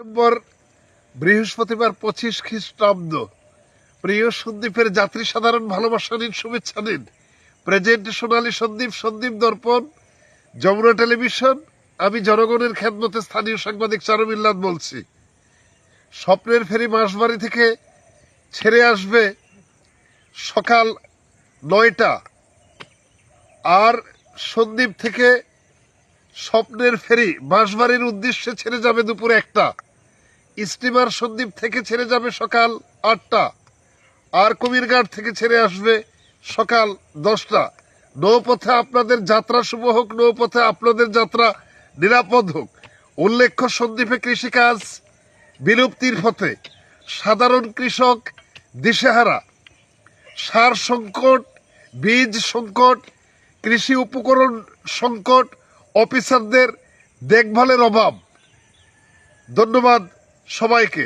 December বৃহস্পতিবার পঁচিশ খ্রিস্টাব্দ। প্রিয় সন্দীপের যাত্রী, সাধারণ ভালোবাসা নিন শুভেচ্ছা নিন। প্রেজেন্ট সোনালী সন্দীপ সন্দীপ দর্পণ, যমুনা টেলিভিশন। আমি জনগণের খেদমতে স্থানীয় সাংবাদিক চারুমিল্লাদ বলছি। স্বপ্নের ফেরি মাসবাড়ি থেকে ছেড়ে আসবে সকাল নয়টা। আর সন্দীপ থেকে স্বপ্নের ফেরি বাঁশবাড়ির উদ্দেশ্যে ছেড়ে যাবে দুপুর একটা। স্টিমার সন্দ্বীপ থেকে ছেড়ে যাবে সকাল আটটা। আর কুমিরঘাট থেকে ছেড়ে আসবে সকাল দশটা। নৌপথে আপনাদের যাত্রা শুভ হোক, নৌপথে আপনাদের যাত্রা নিরাপদ হোক। উল্লেখ্য সন্দ্বীপে কৃষিকাজ বিলুপ্তির পথে। সাধারণ কৃষক দিশেহারা। সার সংকট, বীজ সংকট, কৃষি উপকরণ সংকট, অফিসারদের দেখভালের অভাব। ধন্যবাদ। সবাইকে